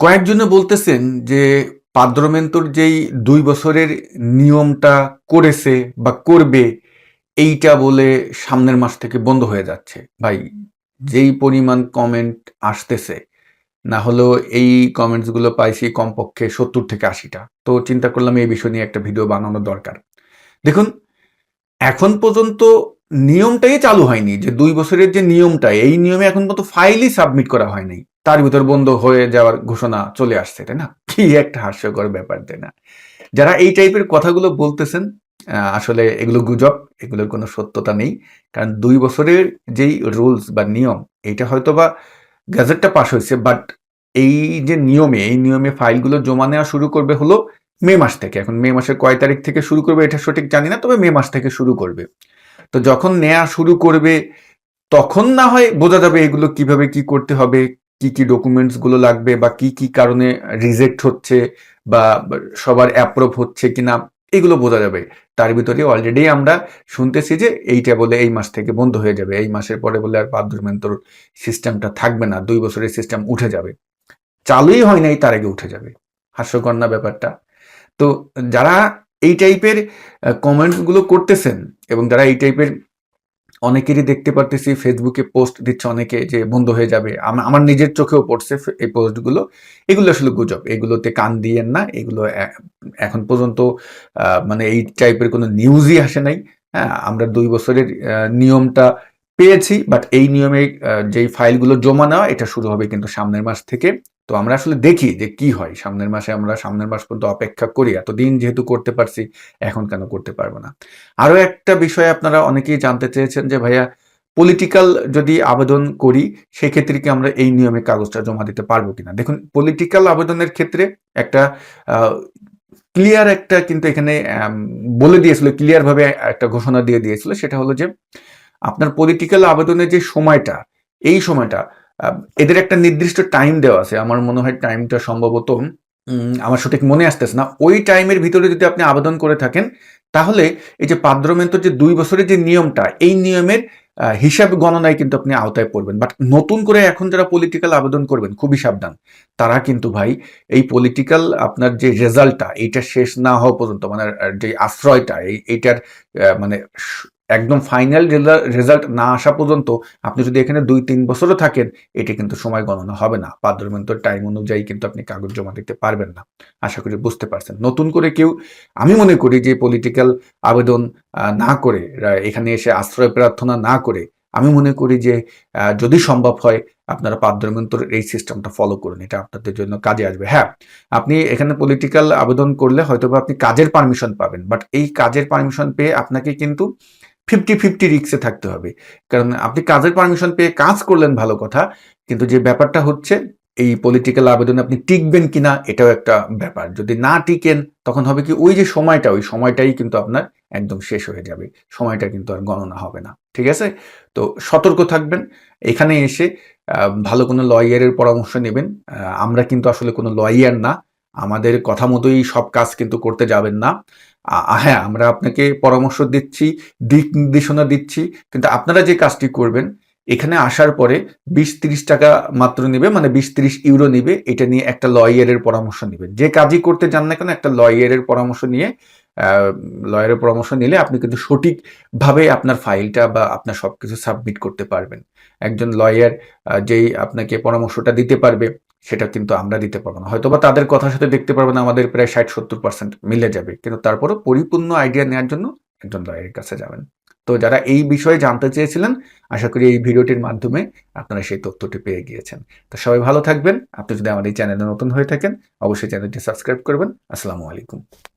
কয়েকজনে বলতেছেন যে পাদ্রমেন্তর যেই দুই বছরের নিয়মটা করেছে বা করবে, এইটা বলে সামনের মাস থেকে বন্ধ হয়ে যাচ্ছে। ভাই, যেই পরিমাণ কমেন্ট আসতেছে, না হলেও এই কমেন্টসগুলো পাইছি কমপক্ষে সত্তর থেকে আশিটা। তো চিন্তা করলাম এই বিষয় নিয়ে একটা ভিডিও বানানো দরকার। দেখুন, এখন পর্যন্ত নিয়মটাই চালু হয়নি, যে দুই বছরের যে নিয়মটা, এই নিয়মে এখন পর্যন্ত ফাইলই সাবমিট করা হয়নি তার ভিতর বন্ধ হয়ে যাওয়ার ঘোষণা চলে আসছে, তাই না? কি একটা হাস্যকর ব্যাপার, তাই না? যারা এই টাইপের কথাগুলো বলতেছেন আসলে এগুলো গুজব, এগুলোর কোনো সত্যতা নেই। কারণ দুই বছরের যেই রুলস বা নিয়ম এটা হয়তো বা গ্যাজেটটা পাশ হয়েছে, বাট এই যে নিয়মে, এই নিয়মে ফাইলগুলো জমা নেওয়া শুরু করবে হলো মে মাস থেকে। এখন মে মাসের কয় তারিখ থেকে শুরু করবে, এটা সঠিক জানি না, তবে মে মাস থেকে শুরু করবে। তো যখন নেওয়া শুরু করবে, তখন না হয় বোঝা যাবে এগুলো কীভাবে কি করতে হবে কি কি ডকুমেন্টসগুলো লাগবে বা কি কি কারণে রিজেক্ট হচ্ছে বা সবার অ্যাপ্রুভ হচ্ছে কিনা, এগুলো বোঝা যাবে। তার ভিতরে অলরেডি আমরা শুনতেছি যে এইটা বলে এই মাস থেকে বন্ধ হয়ে যাবে। এই মাসের পরে বলে আর পাদ্রমেন্তর সিস্টেমটা থাকবে না, দুই বছরের সিস্টেম উঠে যাবে। চালুই হয় নাই, তার আগে উঠে যাবে। হাস্যকর না ব্যাপারটা। তো যারা এই টাইপের কমেন্টসগুলো করতেছেন এবং যারা এই টাইপের অনেকেরই দেখতে পারতেছি ফেসবুকে পোস্ট দিচ্ছে অনেকে যে বন্ধ হয়ে যাবে। আমার নিজের চোখেও পড়ছে এই পোস্টগুলো এগুলো আসলে গুজব। এগুলোতে কান দিয়েন না। এগুলো এখন পর্যন্ত মানে এই টাইপের কোনো নিউজই আসে নাই। হ্যাঁ আমরা দুই বছরের নিয়মটা পেয়েছি বাট এই নিয়মে যেই ফাইলগুলো জমা নেওয়া, এটা শুরু হবে কিন্তু সামনের মাস থেকে। তো আমরা আসলে দেখি যে কি হয়। সামনের মাসে আমরা, সামনের মাস পর্যন্ত অপেক্ষা করি, এতদিন যেহেতু করতে পারছি, এখন কেন করতে পারব না? আরও একটা বিষয় আপনারা অনেকেই জানতে চেয়েছেন যে, ভাইয়া পলিটিক্যাল যদি আবেদন করি, সেক্ষেত্রে কি আমরা এই নিয়মে কাগজটা জমা দিতে পারব কিনা? দেখুন পলিটিক্যাল আবেদনের ক্ষেত্রে একটা ক্লিয়ার একটা কিন্তু এখানে বলে দিয়েছিল ক্লিয়ার ভাবে একটা ঘোষণা দিয়ে দিয়েছিল। সেটা হলো যে, আপনার পলিটিক্যাল আবেদনের যে সময়টা, এই সময়টা এদের একটা নির্দিষ্ট টাইম দেওয়া আছে। আমার মনে হয় টাইমটা সম্ভবত আমার সঠিক মনে আসতেছে না। ওই টাইমের ভিতরে যদি আপনি আবেদন করে থাকেন, তাহলে এই যে পাদ্রমেন্তর যে দুই বছরের যে নিয়মটা, এই নিয়মের হিসাব গণনায় কিন্তু আপনি আওতায় পড়বেন। বাট নতুন করে এখন যারা পলিটিক্যাল আবেদন করবেন, খুবই সাবধান। তারা কিন্তু ভাই, এই পলিটিক্যাল আপনার যে রেজাল্টটা এইটা শেষ না হওয়া পর্যন্ত মানে যে আশ্রয়টা, এই, এইটার মানে একদম ফাইনাল রেজাল্ট না আসা পর্যন্ত আপনি যদি এখানে দুই, তিন বছরও থাকেন, এটি কিন্তু সময় গণনা হবে না। পাদ্রমেন্তর টাইম অনুযায়ী কিন্তু আপনি কাগজ জমা দিতে পারবেন না। আশা করি বুঝতে পারছেন। নতুন করে কেউ, আমি মনে করি যে পলিটিক্যাল আবেদন না করে এখানে এসে আশ্রয় প্রার্থনা না করে, আমি মনে করি যে যদি সম্ভব হয়, আপনারা পাদ্রমেন্তর এই সিস্টেমটা ফলো করুন। এটা আপনাদের জন্য কাজে আসবে। হ্যাঁ আপনি এখানে পলিটিক্যাল আবেদন করলে হয়তো আপনি কাজের পারমিশন পাবেন বাট এই কাজের পারমিশন পেয়ে আপনাকে কিন্তু ফিফটি ফিফটি রিক্সে থাকতে হবে। কারণ আপনি কাজের পারমিশন পেয়ে কাজ করলেন ভালো কথা, কিন্তু যে ব্যাপারটা হচ্ছে, এই পলিটিক্যাল আবেদনে আপনি টিকবেন কিনা, এটাও একটা ব্যাপার। যদি না টিকেন, তখন হবে কি ওই যে সময়টা, ওই সময়টাই কিন্তু আপনার একদম শেষ হয়ে যাবে। সময়টা কিন্তু আর গণনা হবে না। ঠিক আছে? তো সতর্ক থাকবেন। এখানে এসে ভালো কোনো লয়ারের পরামর্শ নেবেন। আমরা কিন্তু আসলে কোনো লয়ার না। আমাদের কথা মতোই সব কাজ কিন্তু করতে যাবেন না। হ্যাঁ আমরা আপনাকে পরামর্শ দিচ্ছি, দিক নির্দেশনা দিচ্ছি, কিন্তু আপনারা যে কাজটি করবেন, এখানে আসার পরে বিশ তিরিশ টাকা মাত্র নেবে মানে বিশ তিরিশ ইউরো নেবে, এটা নিয়ে একটা লয়ারের পরামর্শ নেবেন। যে কাজই করতে যান না কেন, একটা লয়ারের পরামর্শ নিয়ে লয়ারের পরামর্শ নিলে আপনি কিন্তু সঠিকভাবে আপনার ফাইলটা বা আপনার সব কিছু সাবমিট করতে পারবেন। একজন লয়ার যেই আপনাকে পরামর্শটা দিতে পারবে সেটা কিন্তু আমরা দিতে পারব না। হয়তোবা তাদের কথার সাথে দেখতে পারব না, আমাদের প্রায় ষাট, সত্তর পার্সেন্ট মিলে যাবে। কিন্তু তারপরও পরিপূর্ণ আইডিয়া নেওয়ার জন্য একজন লয়ের কাছে যাবেন। তো যারা এই বিষয়ে জানতে চেয়েছিলেন, আশা করি এই ভিডিওটির মাধ্যমে আপনারা সেই তথ্যটি পেয়ে গিয়েছেন। তো সবাই ভালো থাকবেন। আপনি যদি আমাদের এই চ্যানেলে নতুন হয়ে থাকেন, অবশ্যই চ্যানেলটি সাবস্ক্রাইব করবেন। আসসালামু আলাইকুম।